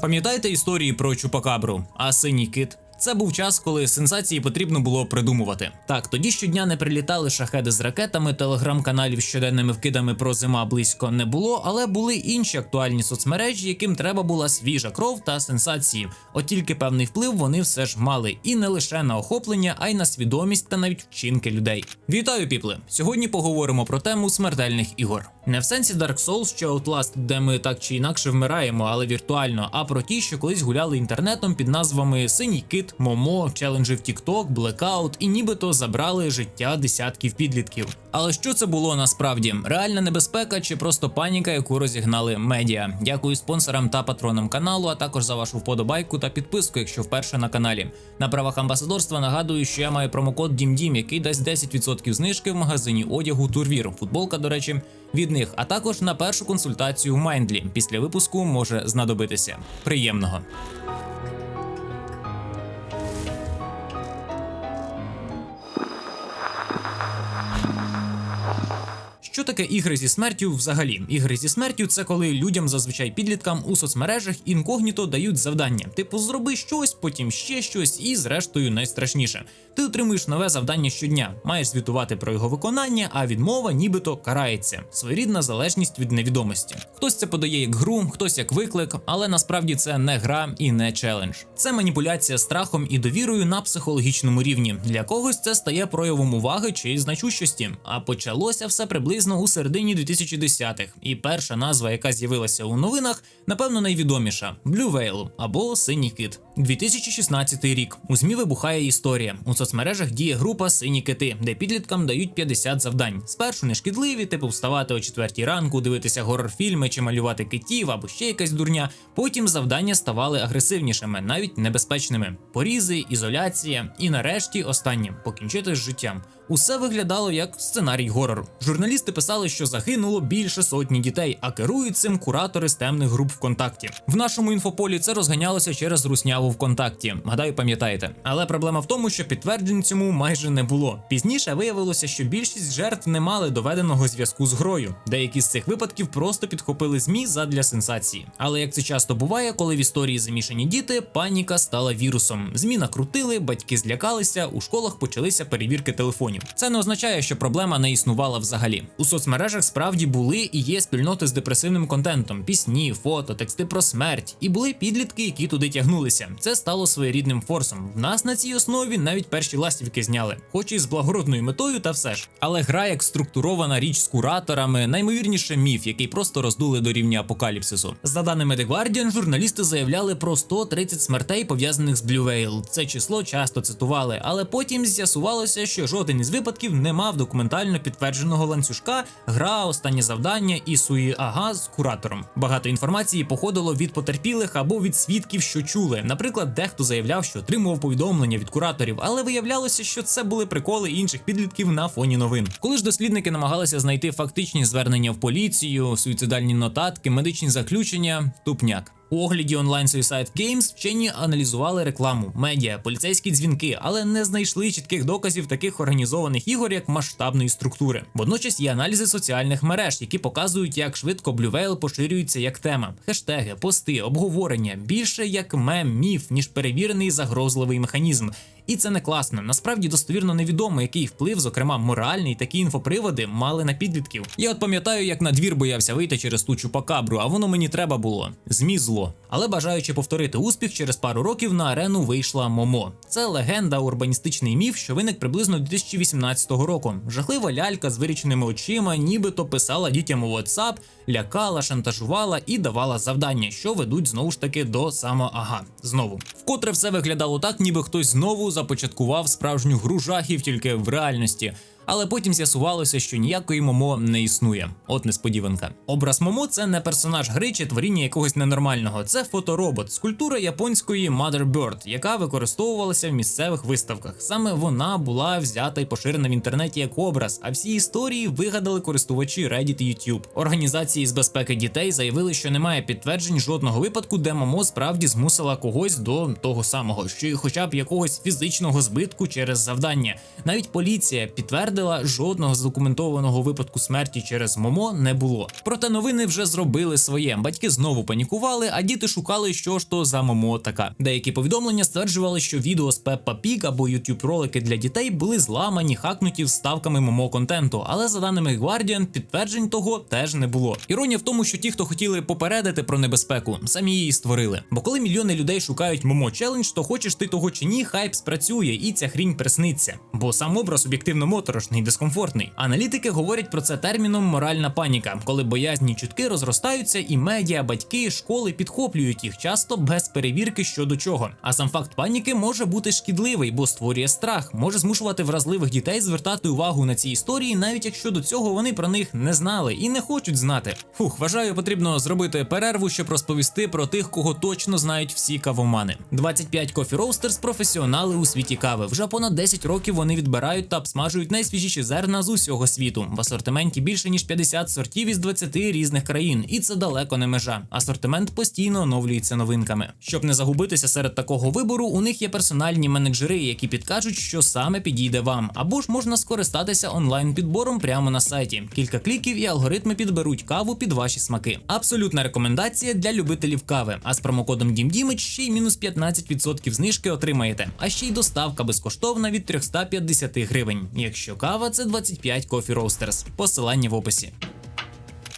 Пам'ятаєте історії про Чупакабру, а синій кит? Це був час, коли сенсації потрібно було придумувати. Так, тоді щодня не прилітали шахеди з ракетами, телеграм-каналів щоденними вкидами про зима близько не було, але були інші актуальні соцмережі, яким треба була свіжа кров та сенсації. От тільки певний вплив вони все ж мали, і не лише на охоплення, а й на свідомість та навіть вчинки людей. Вітаю, піпли! Сьогодні поговоримо про тему смертельних ігор. Не в сенсі Dark Souls чи Outlast, де ми так чи інакше вмираємо, але віртуально, а про ті, що колись гуляли інтернетом під назвами Синій Кит, Момо, челенджі в TikTok, Blackout і нібито забрали життя десятків підлітків. Але що це було насправді? Реальна небезпека чи просто паніка, яку розігнали медіа? Дякую спонсорам та патронам каналу, а також за вашу вподобайку та підписку, якщо вперше на каналі. На правах амбасадорства нагадую, що я маю промокод DIMDIM, який дасть 10% знижки в магазині одягу Турвір. Футболка, до речі, від них, а також на першу консультацію в Майндлі. Після випуску може знадобитися. Приємного. Що таке ігри зі смертю взагалі? Ігри зі смертю це коли людям, зазвичай підліткам у соцмережах інкогніто дають завдання. Типу, зроби щось, потім ще щось, і зрештою найстрашніше. Ти отримуєш нове завдання щодня, маєш звітувати про його виконання, а відмова нібито карається. Своєрідна залежність від невідомості. Хтось це подає як гру, хтось як виклик, але насправді це не гра і не челендж. Це маніпуляція страхом і довірою на психологічному рівні. Для когось це стає проявом уваги чи значущості. А почалося все приблизно у середині 2010-х. І перша назва, яка з'явилася у новинах, напевно, найвідоміша Blue Whale або Синій кит. 2016 рік у змі вибухає історія. У соцмережах діє група Сині кити, де підліткам дають 50 завдань. Спершу нешкідливі, типу вставати о четвертій ранку, дивитися горор-фільми чи малювати китів або ще якась дурня. Потім завдання ставали агресивнішими, навіть небезпечними. Порізи, ізоляція і нарешті останнє покінчити з життям. Усе виглядало як сценарій горору. Журналісти писали, що загинуло більше сотні дітей, а керують цим куратори з темних груп ВКонтакті. В нашому інфополі це розганялося через русняву ВКонтакті. Гадаю, пам'ятаєте. Але проблема в тому, що підтверджень цьому майже не було. Пізніше виявилося, що більшість жертв не мали доведеного зв'язку з грою. Деякі з цих випадків просто підхопили змі задля сенсації. Але як це часто буває, коли в історії замішані діти, паніка стала вірусом. Змі накрутили, батьки злякалися, у школах почалися перевірки телефонів. Це не означає, що проблема не існувала взагалі. У соцмережах справді були і є спільноти з депресивним контентом: пісні, фото, тексти про смерть. І були підлітки, які туди тягнулися. Це стало своєрідним форсом. В нас на цій основі навіть перші ластівки зняли, хоч і з благородною метою, та все ж. Але гра як структурована річ з кураторами, наймовірніше міф, який просто роздули до рівня апокаліпсису. За даними The Guardian, журналісти заявляли про 130 смертей пов'язаних з Blue Whale. Це число часто цитували, але потім з'ясувалося, що жоден із випадків не мав документально підтвердженого ланцюжка, гра, останнє завдання і суї ага з куратором. Багато інформації походило від потерпілих або від свідків, що чули. Наприклад, дехто заявляв, що отримував повідомлення від кураторів, але виявлялося, що це були приколи інших підлітків на фоні новин. Коли ж дослідники намагалися знайти фактичні звернення в поліцію, суїцидальні нотатки, медичні заключення, тупняк. У огляді онлайн Suicide Games вчені аналізували рекламу, медіа, поліцейські дзвінки, але не знайшли чітких доказів таких організованих ігор, як масштабної структури. Водночас є аналізи соціальних мереж, які показують, як швидко Whale поширюється як тема, хештеги, пости, обговорення більше як мем, міф, ніж перевірений загрозливий механізм. І це не класно. Насправді достовірно невідомо, який вплив, зокрема моральний, такі інфоприводи мали на підлітків. Я от пам'ятаю, як на двір боявся вийти через ту чупакабру, а воно мені треба було. Змі зло. Але бажаючи повторити успіх, через пару років на арену вийшла Момо. Це легенда, урбаністичний міф, що виник приблизно 2018 року. Жахлива лялька з виріченими очима, нібито писала дітям у WhatsApp, лякала, шантажувала і давала завдання, що ведуть знову ж таки до самоага. Знову вкотре все виглядало так, ніби хтось знову започаткував справжню гру жахів тільки в реальності. Але потім з'ясувалося, що ніякої Момо не існує. От несподіванка. Образ Момо це не персонаж гри чи творіння якогось ненормального. Це фоторобот, скульптура японської Mother Bird, яка використовувалася в місцевих виставках. Саме вона була взята і поширена в інтернеті як образ, а всі історії вигадали користувачі Reddit і YouTube. Організації з безпеки дітей заявили, що немає підтверджень жодного випадку, де Момо справді змусила когось до того самого, що й хоча б якогось фізичного збитку через завдання. Навіть поліція підтвердила підтвердила, жодного задокументованого випадку смерті через Момо не було. Проте новини вже зробили своє. Батьки знову панікували, а діти шукали, що ж то за Момо така. Деякі повідомлення стверджували, що відео з Пеппа Пік або youtube ролики для дітей були зламані, хакнуті вставками Момо контенту. Але за даними Guardian, підтверджень того теж не було. Іронія в тому, що ті, хто хотіли попередити про небезпеку, самі її створили. Бо коли мільйони людей шукають Момо челендж, то хочеш ти того чи ні, хайп спрацює і ця хрінь присниться. Бо сам образ об'єктивно моторошний і дискомфортний. Аналітики говорять про це терміном моральна паніка, коли боязні чутки розростаються, і медіа, батьки, школи підхоплюють їх часто без перевірки щодо чого. А сам факт паніки може бути шкідливий, бо створює страх, може змушувати вразливих дітей звертати увагу на ці історії, навіть якщо до цього вони про них не знали і не хочуть знати. Фух, вважаю, потрібно зробити перерву, щоб розповісти про тих, кого точно знають всі кавомани. 25 Coffee Roasters – професіонали у світі кави. Вже понад 10 років вони відбирають та обсмажують найсвіжіші зерна з усього світу. В асортименті більше ніж 50 сортів із 20 різних країн, і це далеко не межа. Асортимент постійно оновлюється новинками. Щоб не загубитися серед такого вибору, у них є персональні менеджери, які підкажуть, що саме підійде вам, або ж можна скористатися онлайн підбором прямо на сайті. Кілька кліків і алгоритми підберуть каву під ваші смаки. Абсолютна рекомендація для любителів кави. А з промокодом DIMDIMAGE ще й мінус 15% знижки отримаєте. А ще й доставка безкоштовна від 350 гривень. Якщо кава, це 25 Coffee Roasters. Посилання в описі.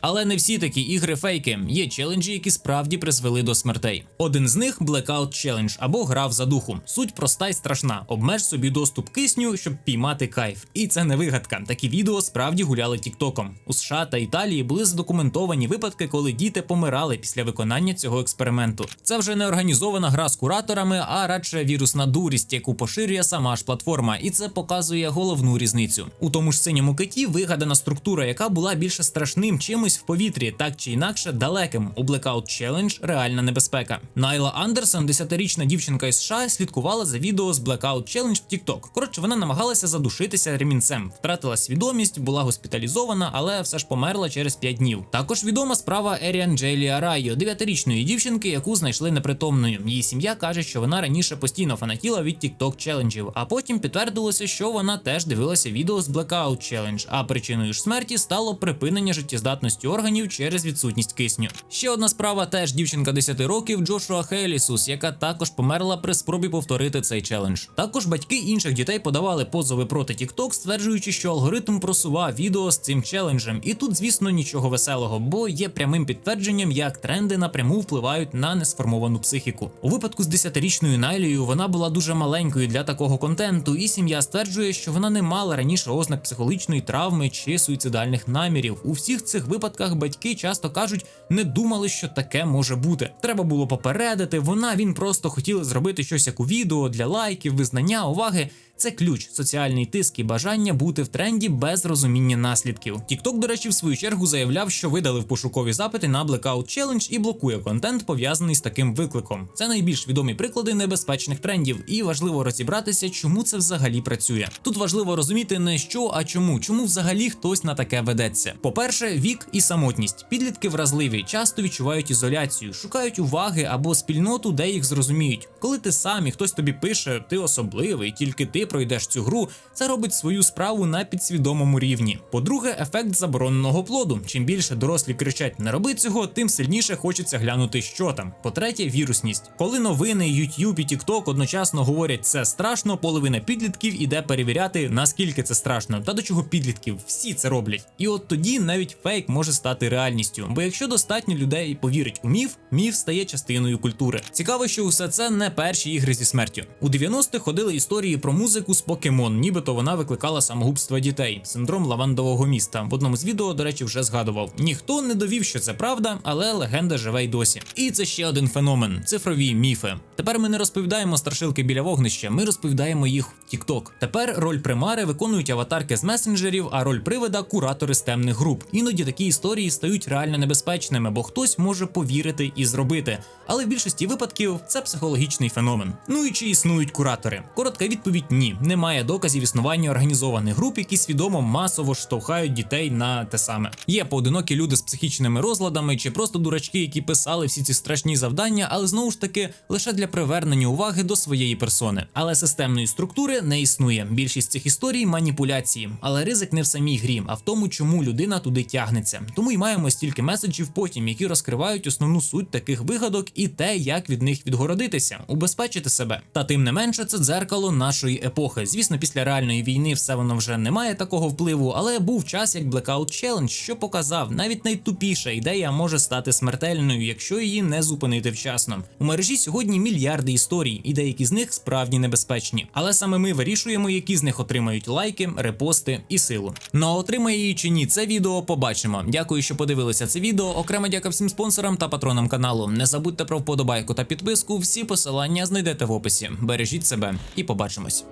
Але не всі такі ігри фейки. Є челенджі, які справді призвели до смертей. Один з них Blackout Challenge або грав за духу. Суть проста й страшна. Обмеж собі доступ кисню, щоб піймати кайф. І це не вигадка. Такі відео справді гуляли тіктоком. У США та Італії були задокументовані випадки, коли діти помирали після виконання цього експерименту. Це вже не організована гра з кураторами, а радше вірусна дурість, яку поширює сама ж платформа, і це показує головну різницю. У тому ж синьому киті вигадана структура, яка була більше страшним чимось в повітрі, так чи інакше далеким. У Blackout Challenge реальна небезпека. Найла Андерсон, 10-річна дівчинка із США, слідкувала за відео з Blackout Challenge в TikTok. Коротше, вона намагалася задушитися ремінцем, втратила свідомість, була госпіталізована, але все ж померла через 5 днів. Також відома справа Еріан Джейлі Арайо, 9-річної дівчинки, яку знайшли непритомною. Її сім'я каже, що вона раніше постійно фанатіла від TikTok челенджів, а потім підтвердилося, що вона теж дивилася відео з Blackout Challenge, а причиною ж смерті стало припинення життєздатності органів через відсутність кисню. Ще одна справа теж дівчинка 10 років Джошуа Хелісус, яка також померла при спробі повторити цей челендж. Також батьки інших дітей подавали позови проти TikTok, стверджуючи, що алгоритм просував відео з цим челенджем. І тут, звісно, нічого веселого, бо є прямим підтвердженням, як тренди напряму впливають на несформовану психіку. У випадку з 10-річною Найлією вона була дуже маленькою для такого контенту, і сім'я стверджує, що вона не мала раніше ознак психологічної травми чи суїцидальних намірів. У всіх цих випадках батьки часто кажуть, не думали, що таке може бути. Треба було попередити. Вона він просто хотіли зробити щось як у відео для лайків, визнання, уваги. Це ключ, соціальний тиск і бажання бути в тренді без розуміння наслідків. TikTok, до речі, в свою чергу заявляв, що видалив пошукові запити на Blackout Challenge і блокує контент, пов'язаний з таким викликом. Це найбільш відомі приклади небезпечних трендів, і важливо розібратися, чому це взагалі працює. Тут важливо розуміти не що, а чому, чому взагалі хтось на таке ведеться. По-перше, вік і самотність. Підлітки вразливі, часто відчувають ізоляцію, шукають уваги або спільноту, де їх зрозуміють. Коли ти сам і хтось тобі пише, ти особливий, тільки ти пройдеш цю гру, це робить свою справу на підсвідомому рівні. По-друге, ефект забороненого плоду. Чим більше дорослі кричать не роби цього, тим сильніше хочеться глянути, що там. По-третє, вірусність. Коли новини, YouTube і TikTok одночасно говорять це страшно, половина підлітків іде перевіряти, наскільки це страшно, та до чого підлітків всі це роблять. І от тоді навіть фейк може стати реальністю. Бо якщо достатньо людей повірить у міф, міф стає частиною культури. Цікаво, що усе це не перші ігри зі смертю. У 90-х ходили історії про музику з покемон, нібито вона викликала самогубство дітей, синдром лавандового міста. В одному з відео, до речі, вже згадував. Ніхто не довів, що це правда, але легенда живе й досі. І це ще один феномен цифрові міфи. Тепер ми не розповідаємо страшилки біля вогнища, ми розповідаємо їх в TikTok. Тепер роль примари виконують аватарки з месенджерів, а роль привида куратори з темних груп. Іноді такі історії стають реально небезпечними, бо хтось може повірити і зробити. Але в більшості випадків це психологічний феномен. Ну і чи існують куратори? Коротка відповідь ні. немає доказів існування організованих груп, які свідомо масово штовхають дітей на те саме. Є поодинокі люди з психічними розладами чи просто дурачки, які писали всі ці страшні завдання, але знову ж таки лише для привернення уваги до своєї персони. Але системної структури не існує. Більшість цих історій маніпуляції, але ризик не в самій грі, а в тому, чому людина туди тягнеться. Тому й маємо стільки меседжів потім, які розкривають основну суть таких вигадок і те, як від них відгородитися, убезпечити себе. Та тим не менше, це дзеркало нашої епохи. Звісно, після реальної війни все воно вже не має такого впливу, але був час як Blackout Challenge, що показав, навіть найтупіша ідея може стати смертельною, якщо її не зупинити вчасно. У мережі сьогодні мільярди історій, і деякі з них справді небезпечні. Але саме ми вирішуємо, які з них отримають лайки, репости і силу. Ну а отримає її чи ні, це відео побачимо. Дякую, що подивилися це відео. Окрема дяка всім спонсорам та патронам каналу. Не забудьте про вподобайку та підписку. Всі посилання знайдете в описі. Бережіть себе і побачимось.